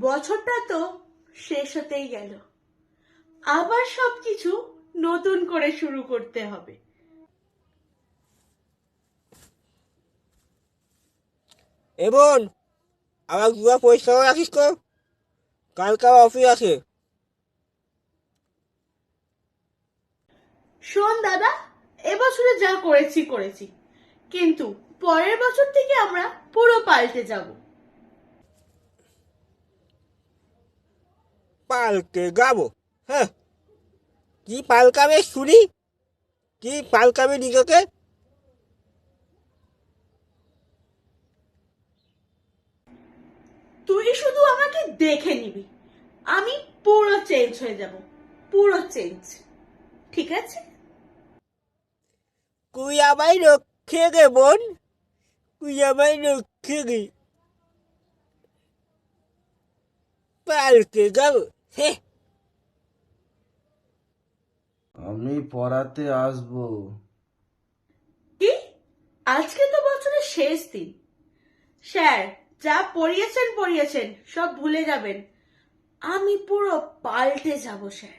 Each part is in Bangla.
বছরটা তো শেষ হতেই গেল। আবার সবকিছু নতুন করে শুরু করতে হবে। এবং আমার দুয়া পরিষ্কার রাখিস তো। কালকে অফিস আছে। শোন দাদা এবছরে যা করেছি করেছি। কিন্তু পরের বছর থেকে আমরা পুরো পাল্টে যাব। পালকে গাবো হ্যাঁ। কি পালকাবে শুনি? কি পালকাবে নিজেকে তুই শুধু আমাকে দেখে নিবি। আমি পুরো চেঞ্জ হয়ে যাব পুরো চেঞ্জ ঠিক আছে? তুই আমায় রক্ষে গে বোন। তুই আমায় রক্ষে গে। পালকে গাবো। আমি পড়াতে আসব। কি? আজকে তো বছরের শেষ দিন। স্যার যা পড়িয়েছেন পড়িয়েছেন সব ভুলে যাবেন। আমি পুরো পাল্টে যাব স্যার।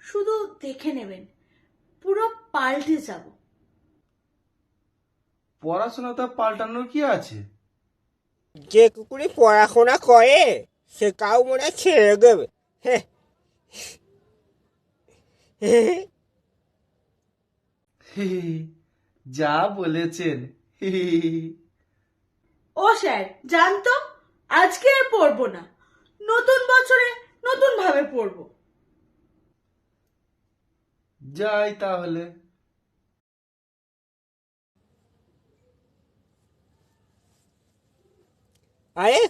শুধু দেখে নেবেন। পুরো পাল্টে যাব। পড়াশোনাটা পাল্টানোর কি আছে? যে কুকুরি পড়াশোনা করে সে কাউ মনে হয় ছেড়ে দেবে। যা বলেছেন। ও স্যার জানতো আজকে আর পড়ব না। নতুন বছরে নতুন ভাবে পড়ব। যাই তাহলে। আরে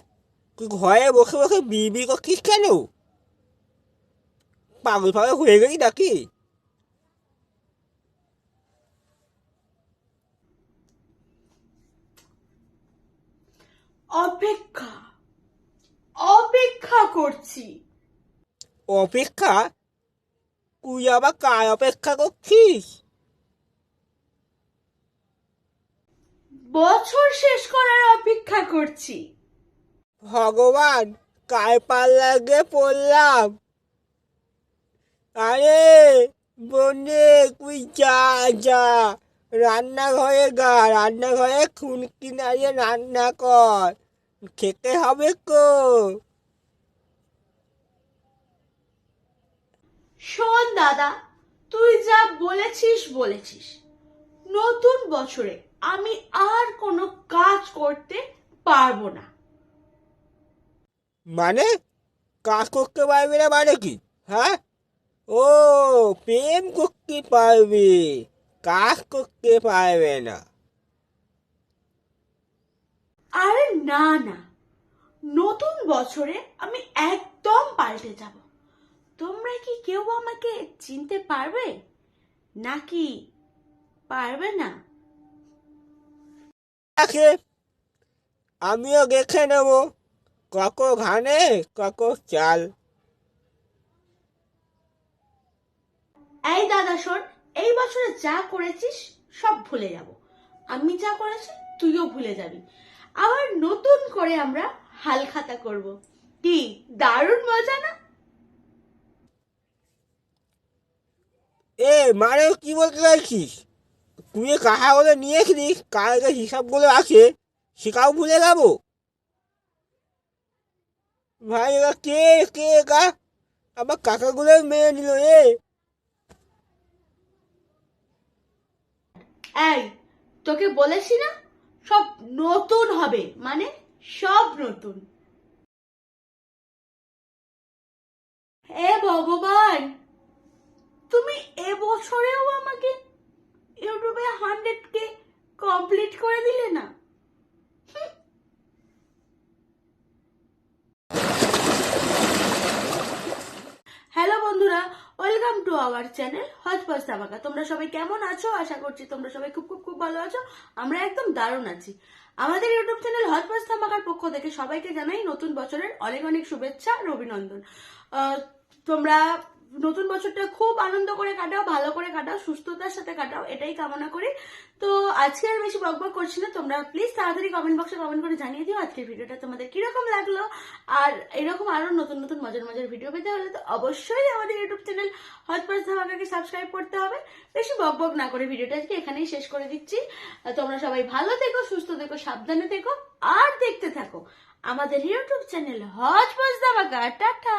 তুই ঘরে বসে বসে বিবি করছিস কেন? পাগল পাগল হয়ে গেলি নাকি? অপেক্ষা অপেক্ষা করছি। অপেক্ষা? তুই আবার কার অপেক্ষা করছিস? বছর শেষ করার অপেক্ষা করছি। ভগবান কার পাল্লাগে পড়লাম। আরে বনে তুই যা যা। রান্নাঘরে গা রান্নাঘরে খুনকি নাড়িয়ে রান্না কর। খেতে হবে কো শোন দাদা তুই যা বলেছিস বলেছিস। নতুন বছরে আমি আর কোনো কাজ করতে পারব না। মানে? কাজ করতে পারবে না মানে কি? হ্যাঁ? ও প্রেম করতে পারবে কাজ করতে পারবে না। আরে না না। নতুন বছরে আমি একদম পাল্টে যাব। তোমরা কি কেউ আমাকে চিনতে পারবে? নাকি পারবে না? আমিও দেখে নেব কাকো ঘানে কাকো চাল। এই দাদা শোন, এই বছরে যা করেছিস সব ভুলে যাব। আমি যা করেছি, তুইও ভুলে যাবি। আবার নতুন করে আমরা হাল খাতা করব। কি, দারুণ মজা না? এ মানে কি বলতে চাইছিস? তুই কাহাগুলো নিয়েছিলিস কালকে হিসাবগুলো আছে? সেটাও ভুলে যাব? ভাই কে কে কা আমার কাকাগুলো মেয়ে নিল এ এই তোকে বলেছি না? সব নতুন হবে। মানে সব নতুন। এ ভগবান তুমি এবছরেও আমাকে ইউটিউবে হান্ড্রেড কে কমপ্লিট করে দিলে না হ্যালো বন্ধুরা ওয়েলকাম টু আওয়ার চ্যানেল হজ হজপজ ধামাকা তোমরা সবাই কেমন আছো? আশা করছি তোমরা সবাই খুব খুব খুব ভালো আছো। আমরা একদম দারুণ আছি। আমাদের ইউটিউব চ্যানেল হজ হজপজ ধামাকার পক্ষ থেকে সবাইকে জানাই নতুন বছরের অনেক অনেক শুভেচ্ছা আহ, তোমরা নতুন বছরটা খুব আনন্দ করে কাটাও, ভালো করে কাটাও, সুস্থতার সাথে কাটাও, এটাই কামনা করি। তো আজকে আর বেশি বকবক করছি না, তোমরা প্লিজ তাড়াতাড়ি কমেন্ট বক্সে কমেন্ট করে জানিয়ে দিও আজকের ভিডিওটা তোমাদের কীরকম লাগল। আর এরকম আরও নতুন নতুন মজার মজার ভিডিও পেতে হলে তো অবশ্যই আমাদের ইউটিউব চ্যানেল হটপাস ধামাকাকে সাবস্ক্রাইব করতে হবে। বেশি বকবক না করে ভিডিওটা আজকে এখানেই শেষ করে দিচ্ছি। তোমরা সবাই ভালো থেকো, সুস্থ থেকো, সাবধানে থেকো, আর দেখতে থাকো আমাদের ইউটিউব চ্যানেল হটপাস ধামাকা টাটা!